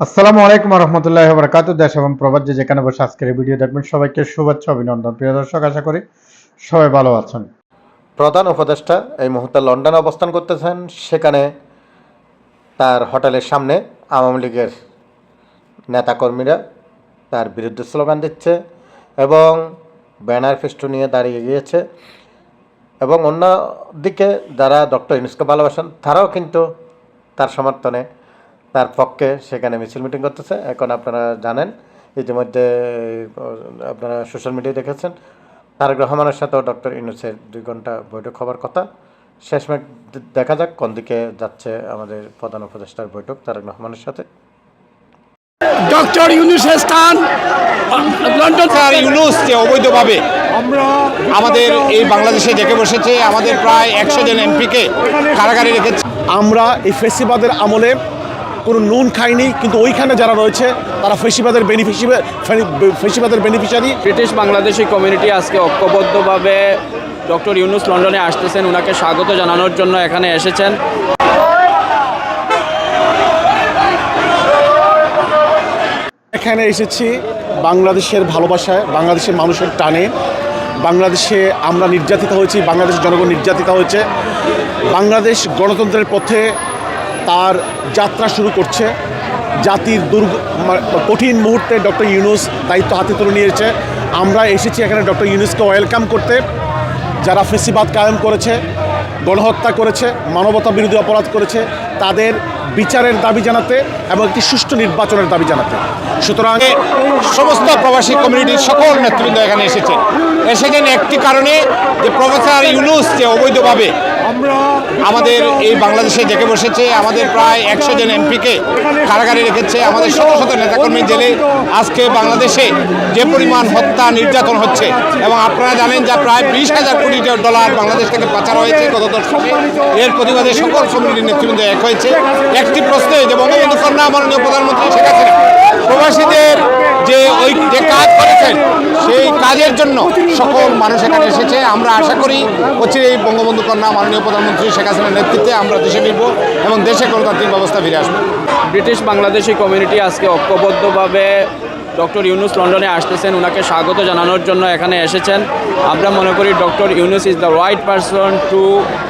আসসালামু আলাইকুম রহমতুল্লাহ বরকাত দেশ এবং প্রবাদ যে যেখানে বসে আজকের ভিডিও দেখবেন সবাইকে শুভেচ্ছা, অভিনন্দন। প্রিয় দর্শক, আশা করি সবাই ভালো আছেন। প্রধান উপদেষ্টা এই মুহূর্তে লন্ডনে অবস্থান করতেছেন। সেখানে তার হোটেলের সামনে আওয়ামী লীগের নেতাকর্মীরা তার বিরুদ্ধে স্লোগান দিচ্ছে এবং ব্যানার ফেস্টু নিয়ে দাঁড়িয়ে গিয়েছে এবং অন্যদিকে যারা ডক্টর ইউনুসকে ভালোবাসেন, তারাও কিন্তু তার সমর্থনে তার পক্ষে সেখানে মিছিল মিটিং করতেছে। এখন আপনারা জানেন ইতিমধ্যে আপনারা সোশ্যাল মিডিয়ায় দেখেছেন তারেক রহমানের সাথেও ডক্টর ইউনুসের দুই ঘণ্টা বৈঠক হবার কথা। শেষমেশ দেখা যাক কোন দিকে যাচ্ছে আমাদের প্রধান উপদেষ্টার বৈঠক তারেক রহমানের সাথে। ডক্টর ইউনুসের স্থান লন্ডন স্যার ইউনুস যে অবৈধভাবে আমাদের এই বাংলাদেশে ডেকে বসেছে আমাদের প্রায় একশো জন এমপিকে কারাগারে রেখেছে। আমরা এই ফেসিবাদের আমলে কোনো নুন খাইনি কিন্তু ওইখানে যারা রয়েছে তারা ফেসিবাদের বেনিফিসি ফেসিবাদের বেনিফিশিয়ারি ব্রিটিশ বাংলাদেশি কমিউনিটি আজকে ঐক্যবদ্ধভাবে ডক্টর ইউনুস লন্ডনে আসতেছেন ওনাকে স্বাগত জানানোর জন্য এখানে এসেছেন। এখানে এসেছি বাংলাদেশের ভালোবাসায় বাংলাদেশের মানুষের টানে। বাংলাদেশে আমরা নির্যাতিত হয়েছি বাংলাদেশের জনগণ নির্যাতিত হয়েছে। বাংলাদেশ গণতন্ত্রের পথে তার যাত্রা শুরু করছে। জাতির দুর্গ কঠিন মুহূর্তে ডক্টর ইউনুস দায়িত্ব হাতে তুলে নিয়েছে। আমরা এসেছি এখানে ডক্টর ইউনুসকে ওয়েলকাম করতে। যারা ফেসিবাদ কায়েম করেছে, গণহত্যা করেছে, মানবতা বিরোধী অপরাধ করেছে, তাদের বিচারের দাবি জানাতে এবং একটি সুষ্ঠু নির্বাচনের দাবি জানাতে। সুতরাং সমস্ত প্রবাসী কমিউনিটির সকল নেতৃবৃন্দ এখানে এসেছেন এসেছেন একটি কারণে যে প্রফেসর ইউনুস যে অবৈধভাবে আমাদের এই বাংলাদেশে ডেকে বসেছে আমাদের প্রায় একশো জন এমপিকে কারাগারে রেখেছে আমাদের শত শত নেতাকর্মী জেলে আজকে বাংলাদেশে যে পরিমাণ হত্যা নির্যাতন হচ্ছে এবং আপনারা জানেন যে প্রায় বিশ হাজার কোটি ডলার বাংলাদেশ থেকে পাচার হয়েছে গত দশকে। এর প্রতিবাদে সকল কমিউনিটির নেতৃবৃন্দ এক হয়েছে। একটি প্রশ্নে যে বঙ্গবন্ধু কন্যা মাননীয় প্রধানমন্ত্রী শেখ হাসিনা প্রবাসীদের যে ওই যে কাজ করেছেন, সেই কাজের জন্য সকল মানুষ এখানে এসেছে। আমরা আশা করি হচ্ছে এই বঙ্গবন্ধু কন্যা মাননীয় প্রধানমন্ত্রী শেখ হাসিনার নেতৃত্বে আমরা দেশে ফিরব এবং দেশে গণতান্ত্রিক ব্যবস্থা ফিরে আসব। ব্রিটিশ বাংলাদেশি কমিউনিটি আজকে ঐক্যবদ্ধভাবে ডক্টর ইউনুস লন্ডনে আসতেছেন। ওনাকে স্বাগত জানানোর জন্য এখানে এসেছেন। আমরা মনে করি doctor Yunus is the right person to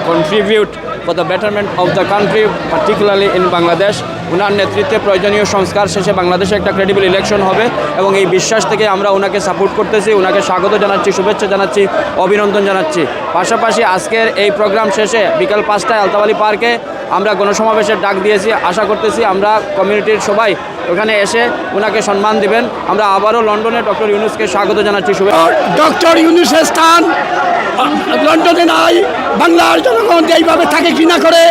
contribute for the betterment of the country particularly in Bangladesh ওনার নেতৃত্বে প্রয়োজনীয় সংস্কার শেষে বাংলাদেশে একটা ক্রেডিবল ইলেকশন হবে এবং এই বিশ্বাস থেকে আমরা ওনাকে সাপোর্ট করতেছি ওনাকে স্বাগত জানাচ্ছি, শুভেচ্ছা জানাচ্ছি, অভিনন্দন জানাচ্ছি। পাশাপাশি আজকের এই প্রোগ্রাম শেষে বিকাল পাঁচটায় আলতাবালি পার্কে আমরা গণসমাবেশের ডাক দিয়েছি। আশা করতেছি আমরা কমিউনিটির সবাই ওখানে এসে ওনাকে সম্মান দিবেন। আমরা আবারও লন্ডনে ডক্টর ইউনুসকে স্বাগত জানাচ্ছি ডক্টর ইউনুসের স্থান লন্ডনে নাই, বাংলার জনগণ এইভাবে থাকে ঘৃণা করে,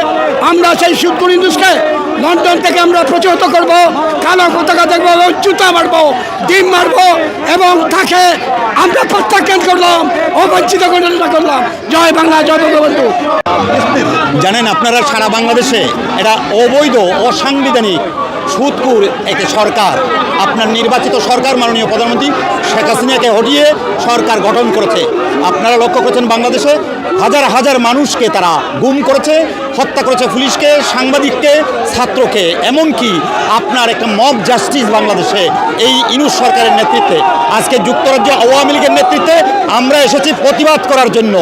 আমরা সেই শিবপুর ইউনুসকে লন্ডন থেকে আমরা প্রচলিত করব, কালো পতাকা দেখব জুতা মারবো, ডিম মারবো, এবং তাকে আমরা প্রত্যাখ্যান করলাম, অবঞ্চিত ঘটনা করলাম। জয় বাংলা, জয় বঙ্গবন্ধু। জানেন আপনারা সারা বাংলাদেশে এটা অবৈধ, অসাংবিধানিক সুদকুর একটি সরকার, আপনার নির্বাচিত সরকার মাননীয় প্রধানমন্ত্রী শেখ হাসিনাকে হটিয়ে সরকার গঠন করেছে। আপনারা লক্ষ্য করেছেন বাংলাদেশে হাজার হাজার মানুষকে তারা গুম করেছে, হত্যা করেছে পুলিশকে, সাংবাদিককে, ছাত্রকে, এমনকি আপনার একটা মব জাস্টিস বাংলাদেশে, এই ইনুস সরকারের নেতৃত্বে আজকে যুক্তরাজ্য আওয়ামী লীগের নেতৃত্বে আমরা এসেছি প্রতিবাদ করার জন্য।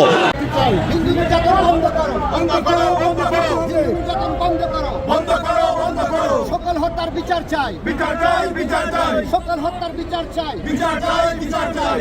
হিন্দু নির্যাতন বন্ধ করো বন্ধ করো বন্ধ করো হিন্দু নির্যাতন বন্ধ করো বন্ধ করো বন্ধ করো সকল হত্যার বিচার চাই। বিচার চাই বিচার চাই। সকল হত্যার বিচার চাই। বিচার চাই বিচার চাই।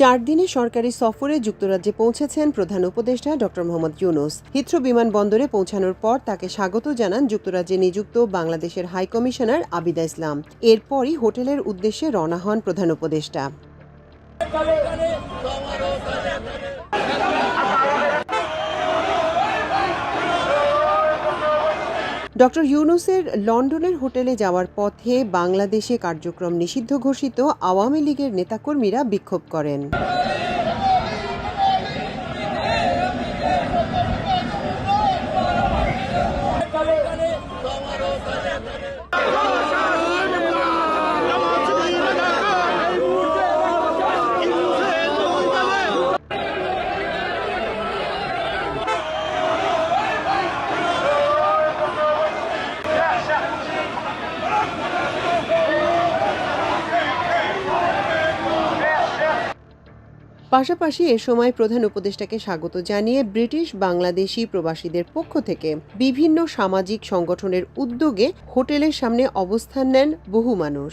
চার দিনে সরকারি সফরে যুক্তরাজ্যে পৌঁছেছেন প্রধান উপদেষ্টা ড. মোহাম্মদ ইউনুস। হিথ্রো বিমানবন্দরে পৌঁছানোর পর তাকে স্বাগত জানান যুক্তরাজ্যে নিযুক্ত বাংলাদেশের হাইকমিশনার আবিদা ইসলাম। এরপরই হোটেলের উদ্দেশ্যে রওনা হন প্রধান উপদেষ্টা। ডক্টর ইউনুসের লন্ডনের হোটেলে যাওয়ার পথে বাংলাদেশে কার্যক্রম নিষিদ্ধ ঘোষিত আওয়ামী লীগের নেতাকর্মীরা বিক্ষোভ করেন। পাশাপাশি এ সময় প্রধান উপদেষ্টাকে স্বাগত জানিয়ে ব্রিটিশ বাংলাদেশি প্রবাসীদের পক্ষ থেকে বিভিন্ন সামাজিক সংগঠনের উদ্যোগে হোটেলের সামনে অবস্থান নেন বহু মানুষ।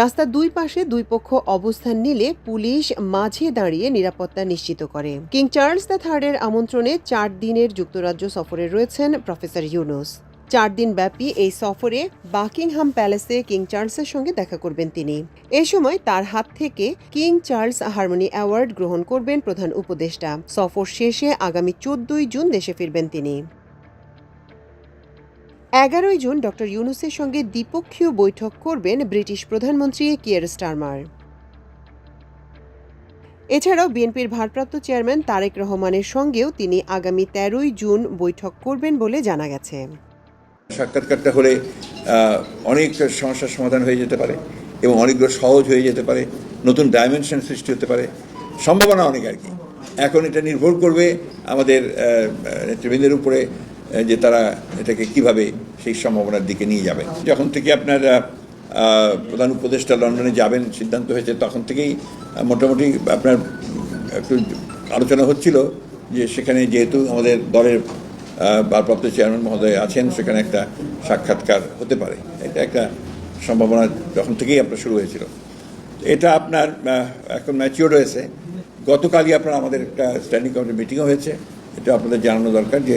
রাস্তার দুই পাশে দুই পক্ষ অবস্থান নিলে পুলিশ মাঝে দাঁড়িয়ে নিরাপত্তা নিশ্চিত করে। কিং চার্লস দ্য থার্ডের আমন্ত্রণে চার দিনের যুক্তরাজ্য সফরে রয়েছেন প্রফেসর ইউনুস। চার দিন ব্যাপী এই সফরে বাকিংহাম প্যালেসে কিং চার্লসের সঙ্গে দেখা করবেন তিনি। এ সময় তার হাত থেকে কিং চার্লস হারমোনি অ্যাওয়ার্ড গ্রহণ করবেন প্রধান উপদেষ্টা। সফর শেষে আগামী চোদ্দই জুন দেশে ফিরবেন তিনি। এগারোই জুন ডক্টর ইউনুসের সঙ্গে দ্বিপক্ষীয় বৈঠক করবেন ব্রিটিশ প্রধানমন্ত্রী কিয়ার স্টারমার। এছাড়াও বিএনপির ভারপ্রাপ্ত চেয়ারম্যান তারেক রহমানের সঙ্গেও তিনি আগামী তেরোই জুন বৈঠক করবেন বলে জানা গেছে। সাক্ষাৎকারটা হলে অনেক সমস্যার সমাধান হয়ে যেতে পারে এবং অনেকগুলো সহজ হয়ে যেতে পারে, নতুন ডাইমেনশন সৃষ্টি হতে পারে, সম্ভাবনা অনেক আর কি। এখন এটা নির্ভর করবে আমাদের নেতৃবৃন্দের উপরে যে তারা এটাকে কীভাবে সেই সম্ভাবনার দিকে নিয়ে যাবে। যখন থেকে আপনার প্রধান উপদেষ্টা লন্ডনে যাবেন, সিদ্ধান্ত হয়েছে, তখন থেকেই মোটামুটি আপনার একটু আলোচনা হচ্ছিল যে সেখানে যেহেতু আমাদের দলের ভারপ্রাপ্ত চেয়ারম্যান মহোদয় আছেন, সেখানে একটা সাক্ষাৎকার হতে পারে। এটা একটা সম্ভাবনা যখন থেকেই আপনার শুরু হয়েছিল। এটা আপনার এখন ম্যাচিওর হয়েছে। গতকালই আপনার আমাদের একটা স্ট্যান্ডিং কমিটির মিটিংও হয়েছে। এটা আপনাদের জানানো দরকার যে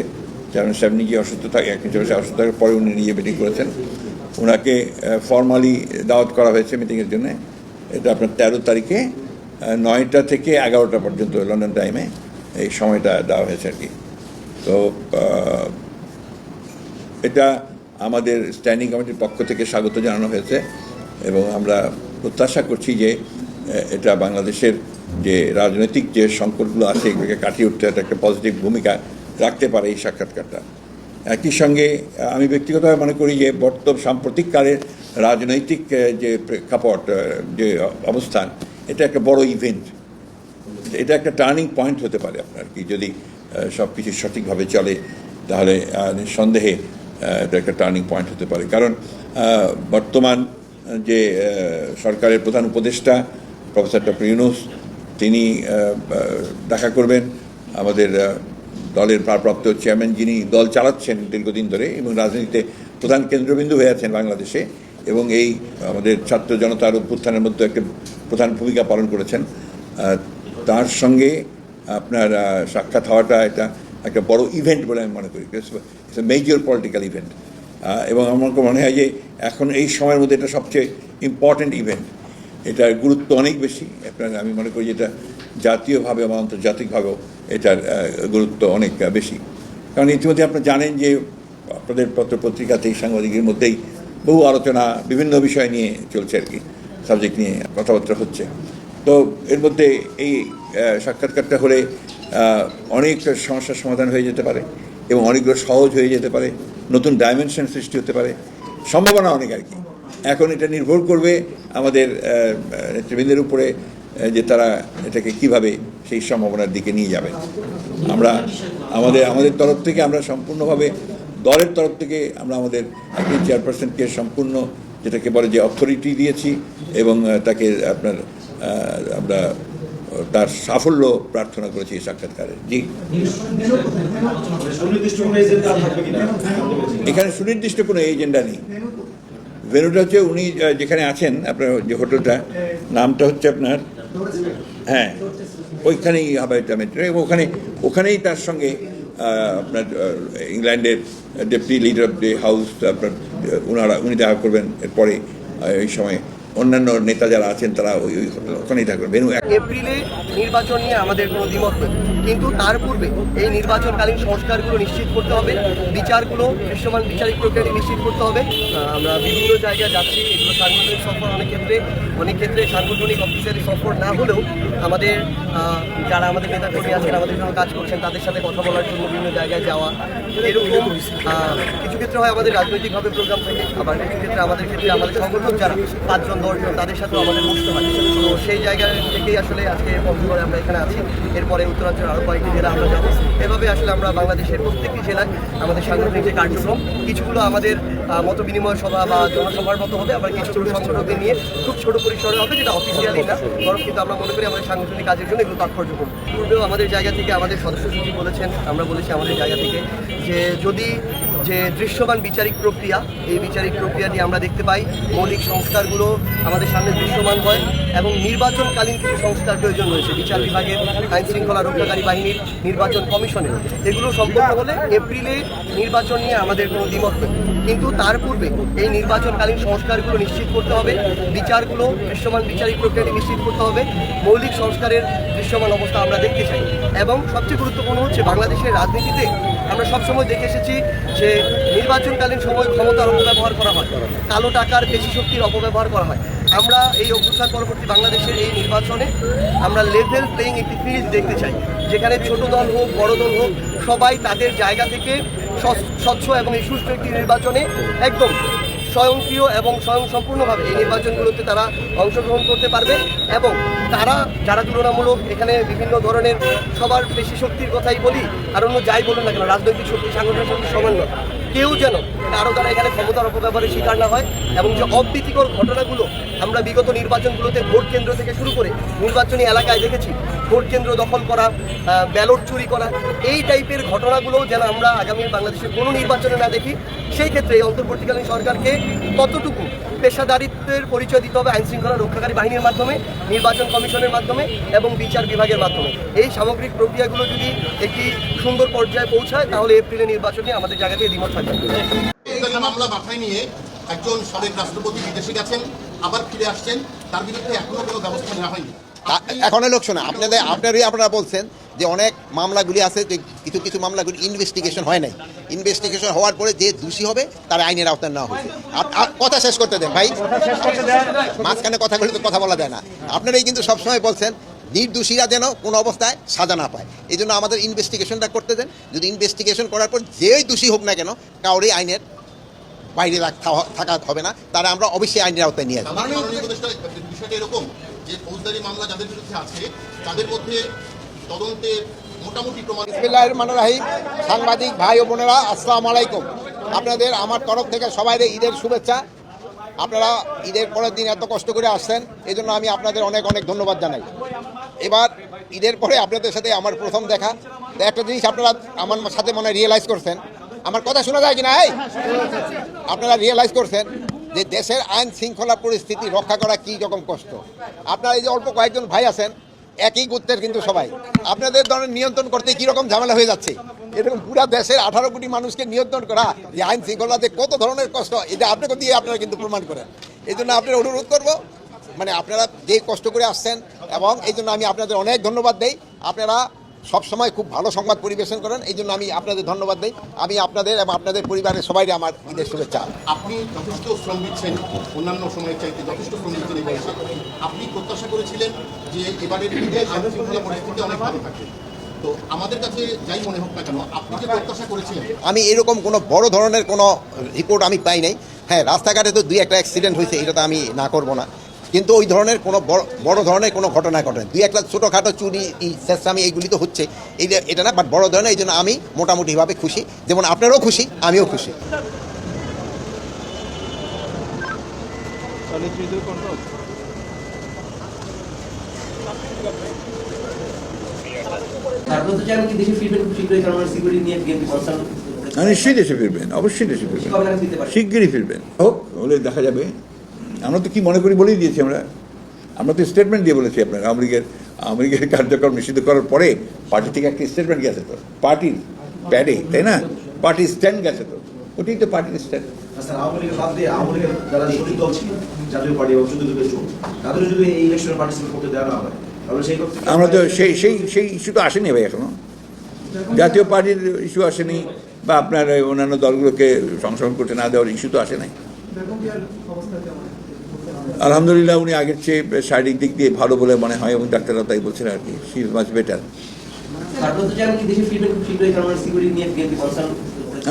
চেয়ারম্যান সাহেব নিজে অসুস্থ থাকে চলে এসে অসুস্থ থাকার পরে উনি নিজে মিটিং করেছেন। ওনাকে ফর্মালি দাওয়াত করা হয়েছে মিটিংয়ের জন্য। এটা আপনার তেরো তারিখে নয়টা থেকে এগারোটা পর্যন্ত লন্ডন টাইমে এই সময়টা দেওয়া হয়েছে আর কি। তো এটা আমাদের স্ট্যান্ডিং কমিটির পক্ষ থেকে স্বাগত জানানো হয়েছে এবং আমরা প্রত্যাশা করছি যে এটা বাংলাদেশের যে রাজনৈতিক যে সংকটগুলো আছে, এগুলোকে কাটিয়ে উঠতে একটা পজিটিভ ভূমিকা রাখতে পারে এই সাক্ষাৎকারটা। একই সঙ্গে আমি ব্যক্তিগতভাবে মনে করি যে বর্তমান সাম্প্রতিককালের রাজনৈতিক যে প্রেক্ষাপট যে অবস্থান এটা একটা বড় ইভেন্ট এটা একটা টার্নিং পয়েন্ট হতে পারে আপনার কি? যদি সব কিছু সঠিকভাবে চলে তাহলে আহ, নিঃসন্দেহে এটা একটা টার্নিং পয়েন্ট হতে পারে। কারণ বর্তমান যে সরকারের প্রধান উপদেষ্টা প্রফেসর ডক্টর ইউনুস তিনি দেখা করবেন আমাদের দলের ভারপ্রাপ্ত চেয়ারম্যান যিনি দল চালাচ্ছেন দীর্ঘদিন ধরে এবং রাজনীতিতে প্রধান কেন্দ্রবিন্দু হয়ে আছেন বাংলাদেশে এবং এই আমাদের ছাত্র জনতার অভ্যুত্থানের মধ্যে একটা প্রধান ভূমিকা পালন করেছেন। তার সঙ্গে আপনার সাক্ষাৎ হওয়াটা এটা একটা বড় ইভেন্ট বলে আমি মনে করি। It's a major political event এবং আমার মনে হয় যে এখন এই সময়ের মধ্যে এটা সবচেয়ে ইম্পর্ট্যান্ট ইভেন্ট এটার গুরুত্ব অনেক বেশি। আপনার, আমি মনে করি যেটা জাতীয়ভাবে বা আন্তর্জাতিকভাবেও এটার গুরুত্ব অনেক বেশি। কারণ ইতিমধ্যে আপনারা জানেন যে আপনাদের পত্র পত্রিকাতেই সাংবাদিকের মধ্যেই বহু আলোচনা, বিভিন্ন বিষয় নিয়ে চলছে আর কি, সাবজেক্ট নিয়ে কথাবার্তা হচ্ছে। তো এর মধ্যে এই সাক্ষাৎকারটা হলে অনেক সমস্যার সমাধান হয়ে যেতে পারে এবং অনেকগুলো সহজ হয়ে যেতে পারে, নতুন ডাইমেনশন সৃষ্টি হতে পারে, সম্ভাবনা অনেক আর কি। এখন এটা নির্ভর করবে আমাদের নেতৃবৃন্দের উপরে যে তারা এটাকে কীভাবে সেই সম্ভাবনার দিকে নিয়ে যাবে। আমরা আমাদের আমাদের তরফ থেকে আমরা সম্পূর্ণভাবে দলের তরফ থেকে আমরা আমাদের একজন চেয়ারপারসনকে সম্পূর্ণ যেটাকে বলে যে অথরিটি দিয়েছি এবং তাকে আপনার আমরা তার সাফল্য প্রার্থনা করেছি এই সাক্ষাৎকারে। জি। এখানে সুনির্দিষ্ট কোনো এজেন্ডা নেই। ভেনুটা হচ্ছে উনি যেখানে আছেন আপনার যে হোটেলটা নামটা হচ্ছে আপনার হ্যাঁ ওইখানেই ওখানে, ওখানেই তার সঙ্গে আপনার ইংল্যান্ডের deputy leader of the house, আপনার উনারা ওনারা উনি দেখা করবেন এরপরে এই সময়। অন্যান্য নেতা যারা আছেন, তারা ওই ওখানেই থাকবেন। ভেনু এপ্রিলে নির্বাচন নিয়ে আমাদের কোনো দ্বিমত নেই। কিন্তু তার পূর্বে এই নির্বাচনকালীন সংস্কারগুলো নিশ্চিত করতে হবে, বিচারগুলো দৃশ্যমান বিচারিক প্রক্রিয়াটি নিশ্চিত করতে হবে। আমরা বিভিন্ন জায়গায় যাচ্ছি, এগুলো সাংগঠনিক সফর অনেক ক্ষেত্রে অনেক ক্ষেত্রে সাংগঠনিক অফিসিয়ালি সফর না হলেও আমাদের যারা আমাদের নেতাকর্মী আছেন, আমাদের জন্য কাজ করছেন, তাদের সাথে কথা বলার জন্য বিভিন্ন জায়গায় যাওয়া এরকম কিছু ক্ষেত্রে হয় আমাদের রাজনৈতিকভাবে প্রোগ্রাম থাকে, আবার কিছু ক্ষেত্রে আমাদের ক্ষেত্রে আমাদের সংগঠন যারা পাঁচজন, দশজন, তাদের সাথেও আমাদের বসতে হয়। তো সেই জায়গা থেকেই আসলে আজকে পঞ্চগড়ে আমরা এখানে আছি। এরপরে উত্তরাঞ্চলের আরও কয়েকটি জেলা আমরা যাব। এভাবে আসলে আমরা বাংলাদেশের প্রত্যেকটি জেলায় আমাদের সাংগঠনিক যে কার্যক্রম, কিছুগুলো আমাদের মত বিনিময় সভা বা জনসভার মতো হবে। আবার কিছুগুলো সংগঠনকে নিয়ে খুব ছোট পরিসরে হবে, যেটা অফিসিয়ালি না। বরং কিন্তু আমরা মনে করি আমাদের সাংগঠনিক কাজের জন্য এগুলো তাৎপর্যপূর্ণ। পূর্বেও আমাদের জায়গা থেকে আমাদের সদস্য সচিব বলেছেন, আমরা বলেছি আমাদের জায়গা থেকে যে যদি যে দৃশ্যমান বিচারিক প্রক্রিয়া এই বিচারিক প্রক্রিয়াটি আমরা দেখতে পাই মৌলিক সংস্কারগুলো আমাদের সামনে দৃশ্যমান হয় এবং নির্বাচনকালীন কিছু সংস্কার প্রয়োজন রয়েছে। বিচার বিভাগের আইন শৃঙ্খলা রক্ষাকারী বাহিনীর নির্বাচন কমিশনের এগুলো সম্পন্ন হলে এপ্রিলে নির্বাচন নিয়ে আমাদের কোনো দ্বিমত নেই। কিন্তু তার পূর্বে এই নির্বাচনকালীন সংস্কারগুলো নিশ্চিত করতে হবে, বিচারগুলো দৃশ্যমান বিচারিক প্রক্রিয়াটি নিশ্চিত করতে হবে, মৌলিক সংস্কারের দৃশ্যমান অবস্থা আমরা দেখতে চাই। এবং সবচেয়ে গুরুত্বপূর্ণ হচ্ছে বাংলাদেশের রাজনীতিতে আমরা সবসময় দেখে এসেছি যে নির্বাচনকালীন সময় ক্ষমতার অপব্যবহার করা হয়, কালো টাকার পেশি শক্তির অপব্যবহার করা হয়। আমরা এই অভ্যুত্থান পরবর্তী বাংলাদেশের এই নির্বাচনে আমরা লেভেল প্লেইং একটি ফিল্ড দেখতে চাই, যেখানে ছোট দল হোক, বড় দল হোক, সবাই তাদের জায়গা থেকে স্বচ্ছ- এবং এই সুষ্ঠু একটি নির্বাচনে একদম স্বয়ংক্রিয় এবং স্বয়ং সম্পূর্ণভাবে এই নির্বাচনগুলোতে তারা অংশগ্রহণ করতে পারবে এবং তারা যারা তুলনামূলক এখানে বিভিন্ন ধরনের সবার পেশি শক্তির কথাই বলি, আর অন্য যাই বলুন না কেন, রাজনৈতিক শক্তি, সাংগঠনিক শক্তি সমান নয়। কেউ যেন, কারও দ্বারা এখানে ক্ষমতার অপব্যবহারের শিকার না হয় এবং যে অপ্রীতিকর ঘটনাগুলো আমরা বিগত নির্বাচনগুলোতে ভোট কেন্দ্র থেকে শুরু করে নির্বাচনী এলাকায় দেখেছি, ভোট কেন্দ্র দখল করা ব্যালট চুরি করা, এই টাইপের ঘটনাগুলো যেন আমরা আগামী বাংলাদেশের কোনো নির্বাচনে না দেখি, সেই ক্ষেত্রে এই অন্তর্বর্তীকালীন সরকারকে কতটুকু পেশাদারিত্বের পরিচয় দিতে হবে আইন শৃঙ্খলা রক্ষাকারী বাহিনীর মাধ্যমে, নির্বাচন কমিশনের মাধ্যমে এবং বিচার বিভাগের মাধ্যমে? এই সামগ্রিক প্রক্রিয়াগুলো যদি একটি সুন্দর পর্যায়ে পৌঁছায়, তাহলে এপ্রিলে নির্বাচনে আমাদের জায়গাতে দ্বিমত থাকবে। মাথায় নিয়ে একজন সাবেক রাষ্ট্রপতি বিদেশে গেছেন। আবার ফিরে আসছেন তার বিরুদ্ধে এখনও কোনো ব্যবস্থা নেওয়া হয়নি। এখন লোক শোনা আপনাদের আপনারই আপনারা বলছেন যে অনেক মামলাগুলি আছে যে কিছু কিছু মামলাগুলি ইনভেস্টিগেশন হয় নাই। ইনভেস্টিগেশন হওয়ার পরে যে দোষী হবে তার আইনের আওতায় নেওয়া হয়েছে। আপ- কথা শেষ করতে দেন ভাই। মাঝখানে কথা বলে তো কথা বলা যায় না। আপনারাই কিন্তু সবসময় বলছেন নির্দোষীরা যেন কোনো অবস্থায় সাজা না পায়। এই জন্য আমাদের ইনভেস্টিগেশনটা করতে দেন। যদি ইনভেস্টিগেশন করার পর যেই দোষী হোক না কেন কাউরই আইনের বাইরে থাকা হবে না তারা আমরা অবশ্যই আইনের আওতায় নিয়ে আসব। বিষয়টা এরকম যে ফৌজদারি মামলা যাদের বিরুদ্ধে আছে তাদের মধ্যে তদন্তে মোটামুটি প্রমাণ বিসমিল্লাহির রাহিম। সাংবাদিক ভাই ও বোনেরা আসসালামু আলাইকুম। আপনাদের আমার তরফ থেকে সবাই ঈদের শুভেচ্ছা। আপনারা ঈদের পরের দিন এত কষ্ট করে আসছেন এই জন্য আমি আপনাদের অনেক অনেক ধন্যবাদ জানাই। এবার ঈদের পরে আপনাদের সাথে আমার প্রথম দেখা। একটা জিনিস আপনারা আমার সাথে মনে রিয়েলাইজ করছেন আমার কথা শোনা যায় কিনা, এই? আপনারা রিয়েলাইজ করছেন যে দেশের আইন শৃঙ্খলা পরিস্থিতি রক্ষা করা কী রকম কষ্ট? আপনারা এই যে অল্প কয়েকজন ভাই আছেন, একই গোত্রের কিন্তু সবাই। আপনাদের ধরনের নিয়ন্ত্রণ করতে কী রকম ঝামেলা হয়ে যাচ্ছে? এরকম পুরা দেশের আঠারো কোটি মানুষকে নিয়ন্ত্রণ করা, যে আইন শৃঙ্খলাতে কত ধরনের কষ্ট, এটা আপনাকে দিয়ে আপনারা কিন্তু প্রমাণ করেন। এই জন্য আপনার অনুরোধ করব মানে আপনারা যে কষ্ট করে আসছেন, এবং এই জন্য আমি আপনাদের অনেক ধন্যবাদ দেই। আপনারা সবসময় খুব ভালো সংবাদ পরিবেশন করেন এই জন্য আমি আপনাদের ধন্যবাদ দিই। আমি আপনাদের এবং আপনাদের পরিবারের সবাই আমার ঈদের শুভেচ্ছা। আপনি যথেষ্ট শ্রম দিচ্ছেন অন্যান্য সময়ের চাইতে যথেষ্ট শ্রম দিচ্ছেন এই বয়সে। আপনি প্রত্যাশা করেছিলেন যে এবারের ঈদে আইন শৃঙ্খলা পরিস্থিতি অনেক ভালো থাকবে। তো আমাদের কাছে যাই মনে হোক না কেন আপনি যে প্রত্যাশা করেছিলেন আমি এরকম কোনো বড় ধরনের কোনো রিপোর্ট আমি পাই নাই। হ্যাঁ রাস্তাঘাটে তো দুই একটা অ্যাক্সিডেন্ট হয়েছে এটা তো আমি না করব না। কিন্তু ওই ধরনের কোনো বড় বড় ধরনের কোনো ঘটনা ঘটে দুই একটা ছোটোখাটো চুরি এই চেষ্টামি এইগুলি তো হচ্ছে। এইটা এটা না বাট বড় ধরনের এই জন্য আমি মোটামুটিভাবে খুশি। যেমন আপনারাও খুশি আমিও খুশি। কনসার্ন নিশ্চয়ই দেশে ফিরবেন অবশ্যই দেশে ফিরবেন। শিগগিরই ফিরবেন। হোক হলে দেখা যাবে। আমরা তো কি মনে করি বলেই দিয়েছি আমরা। আমরা তো স্টেটমেন্ট দিয়ে বলেছি আপনার আওয়ামী লীগের আওয়ামী লীগের কার্যক্রম নিষিদ্ধ করার পরে পার্টি থেকে একটা স্টেটমেন্ট গেছে তো। পার্টির প্যাডে তাই না? পার্টির স্ট্যান্ড গেছে তো। ওটাই তো পার্টির স্ট্যান্ড আমরা তো সেই সেই সেই ইস্যু তো আসেনি ভাই এখনও। জাতীয় পার্টির ইস্যু আসেনি বা আপনার অন্যান্য দলগুলোকে সংশোধন করতে না দেওয়ার ইস্যু তো আসে নাই। আলহামদুলিল্লাহ উনি আগের চেয়ে শারীরিক দিক দিয়ে ভালো বলে মনে হয় এবং ডাক্তাররা তাই বলছেন আর কি। She is much better concern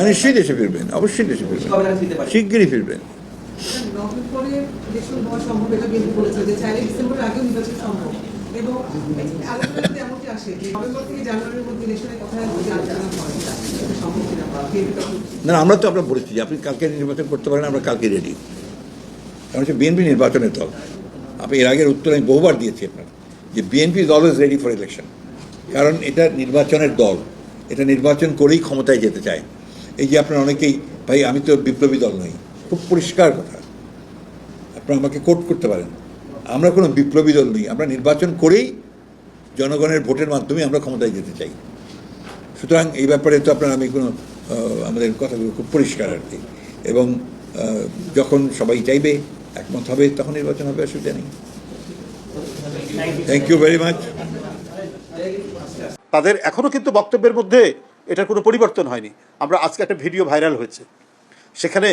নিশ্চয়ই দেশে ফিরবেন অবশ্যই দেশে ফিরবেন। কবে নাগাদ ফিরতে পারে? শিগগিরই ফিরবেন। এবং আলোচনা এমনটি আসে নভেম্বর থেকে জানুয়ারির মধ্যে ইলেকশনের কথা আলোচনা হয় এটা সম্ভব কিনা বা বিএনপি তখন না আমরা তো আপনার বলেছি যে আপনি কালকে নির্বাচন করতে পারেন আমরা কালকে রেডি কারণ হচ্ছে বিএনপি নির্বাচনের দল। আপনি এর আগের উত্তর আমি বহুবার দিয়েছি আপনার যে BNP is always ready for election কারণ এটা নির্বাচনের দল। এটা নির্বাচন করেই ক্ষমতায় যেতে চায়। এই যে আপনার অনেকেই, ভাই, আমি তো বিপ্লবী দল নই। খুব পরিষ্কার কথা। আপনারা আমাকে কোট করতে পারেন। আমরা কোনো বিপ্লবী দল নই। আমরা নির্বাচন করেই জনগণের ভোটের মাধ্যমে আমরা ক্ষমতায় যেতে চাই। সুতরাং এই ব্যাপারে তো আপনার আমি কোনো আমাদের কথাগুলো খুব পরিষ্কার আর কি। এবং যখন সবাই চাইবে একমত হবে, তখন নির্বাচন হবে, অসুবিধা নেই। থ্যাংক ইউ ভেরি মাচ তাদের এখনও কিন্তু বক্তব্যের মধ্যে এটার কোনো পরিবর্তন হয়নি। আমরা আজকে একটা ভিডিও ভাইরাল হয়েছে। সেখানে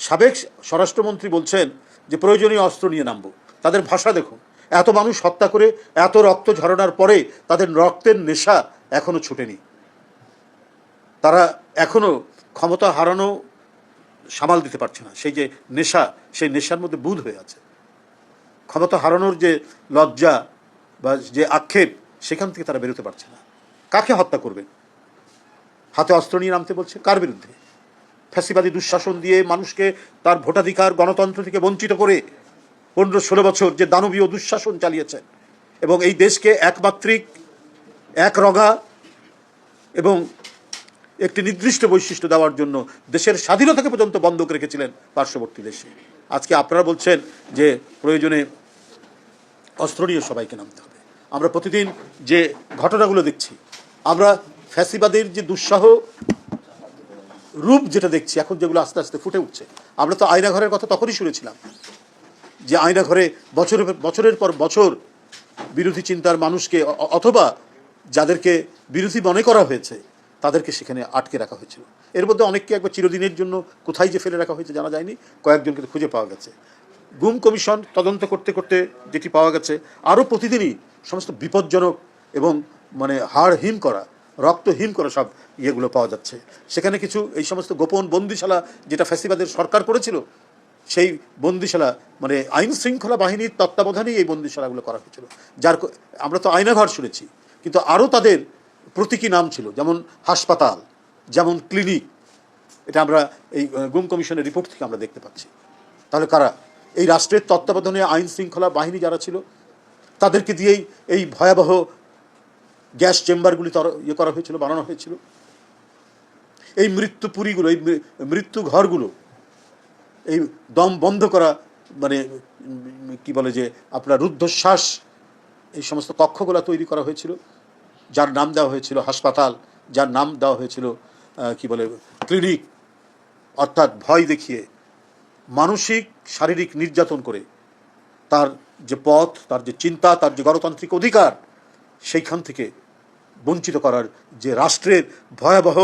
সাবেক স্বরাষ্ট্রমন্ত্রী বলছেন যে, প্রয়োজনীয় অস্ত্র নিয়ে নামবো। তাদের ভাষা দেখুন। এত মানুষ হত্যা করে, এত রক্ত ঝরানোর পরে তাদের রক্তের নেশা এখনও ছুটেনি। তারা এখনও ক্ষমতা হারানো সামাল দিতে পারছে না। সেই যে নেশা, সেই নেশার মধ্যে বুধ হয়ে আছে। ক্ষমতা হারানোর যে লজ্জা বা যে আক্ষেপ, সেখান থেকে তারা বেরোতে পারছে না। কাকে হত্যা করবেন হাতে অস্ত্র নিয়ে নামতে বলছে? কার বিরুদ্ধে? ফ্যাসিবাদী দুঃশাসন দিয়ে মানুষকে তার ভোটাধিকার গণতন্ত্র থেকে বঞ্চিত করে পনেরো ষোলো বছর যে দানবীয় দুঃশাসন চালিয়েছেন এবং এই দেশকে একমাত্রিক, এক রগা এবং একটি নির্দিষ্ট বৈশিষ্ট্য দেওয়ার জন্য দেশের স্বাধীনতাকে পর্যন্ত বন্ধক রেখেছিলেন পার্শ্ববর্তী দেশে। আজকে আপনারা বলছেন যে প্রয়োজনে অস্ত্র নিয়ে সবাইকে নামতে হবে। আমরা প্রতিদিন যে ঘটনাগুলো দেখছি, আমরা ফ্যাসিবাদের যে দুঃসাহ রূপ যেটা দেখছি, এখন যেগুলো আস্তে আস্তে ফুটে উঠছে, আমরা তো আয়নাঘরের কথা তখনই শুনেছিলাম যে আয়নাঘরে বছরের বছরের পর বছর বিরোধী চিন্তার মানুষকে অথবা যাদেরকে বিরোধী মনে করা হয়েছে তাদেরকে সেখানে আটকে রাখা হয়েছিল। এর মধ্যে অনেককে একবার চিরদিনের জন্য কোথায় যে ফেলে রাখা হয়েছে জানা যায়নি, কয়েকজনকে খুঁজে পাওয়া গেছে। গুম কমিশন তদন্ত করতে করতে যেটি পাওয়া গেছে, আরও প্রতিদিনই সমস্ত বিপজ্জনক এবং মানে হাড় হিম করা রক্তহীন করা সব ইয়েগুলো পাওয়া যাচ্ছে। সেখানে কিছু এই সমস্ত গোপন বন্দিশালা যেটা ফ্যাসিবাদের সরকার করেছিল, সেই বন্দিশালা মানে আইন শৃঙ্খলা বাহিনীর তত্ত্বাবধানেই এই বন্দিশালাগুলো করা হয়েছিল। যার আমরা তো আয়নাঘর শুনেছি, কিন্তু আরও তাদের প্রতীকী নাম ছিল, যেমন হাসপাতাল, যেমন ক্লিনিক। এটা আমরা এই গুম কমিশনের রিপোর্ট থেকে আমরা দেখতে পাচ্ছি। তাহলে কারা? এই রাষ্ট্রের তত্ত্বাবধানে আইন শৃঙ্খলা বাহিনী যারা ছিল, তাদেরকে দিয়েই এই ভয়াবহ গ্যাস চেম্বারগুলি তর- ইয়ে করা হয়েছিল, বানানো হয়েছিল। এই মৃত্যুপুরীগুলো এই মৃত্যু ঘরগুলো, এই দম বন্ধ করা মানে কি বলে যে, আপনার রুদ্ধশ্বাস, এই সমস্ত কক্ষগুলো তৈরি করা হয়েছিল। যার নাম দেওয়া হয়েছিল হাসপাতাল, যার নাম দেওয়া হয়েছিল কি বলে, ক্লিনিক, অর্থাৎ ভয় দেখিয়ে, মানসিক, শারীরিক নির্যাতন করে, তার যে পথ, তার যে চিন্তা, তার যে গণতান্ত্রিক অধিকার, সেইখান থেকে বঞ্চিত করার যে রাষ্ট্রের ভয়াবহ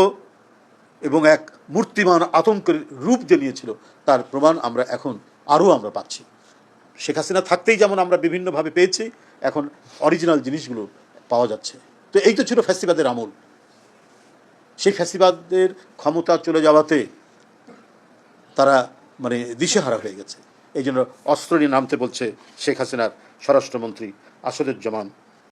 এবং এক মূর্তিমান আতঙ্কের রূপ যে নিয়েছিল তার প্রমাণ আমরা এখন আরও আমরা পাচ্ছি। শেখ হাসিনা থাকতেই যেমন আমরা বিভিন্নভাবে পেয়েছি, এখন অরিজিনাল জিনিসগুলো পাওয়া যাচ্ছে। তো এই তো ছিল ফ্যাসিবাদের আমল। সেই ফ্যাসিবাদের ক্ষমতা চলে যাওয়াতে তারা মানে দিশেহারা হয়ে গেছে। এই জন্য অস্ত্র নিয়ে নামতে বলছে শেখ হাসিনার স্বরাষ্ট্রমন্ত্রী আসাদুজ্জামান।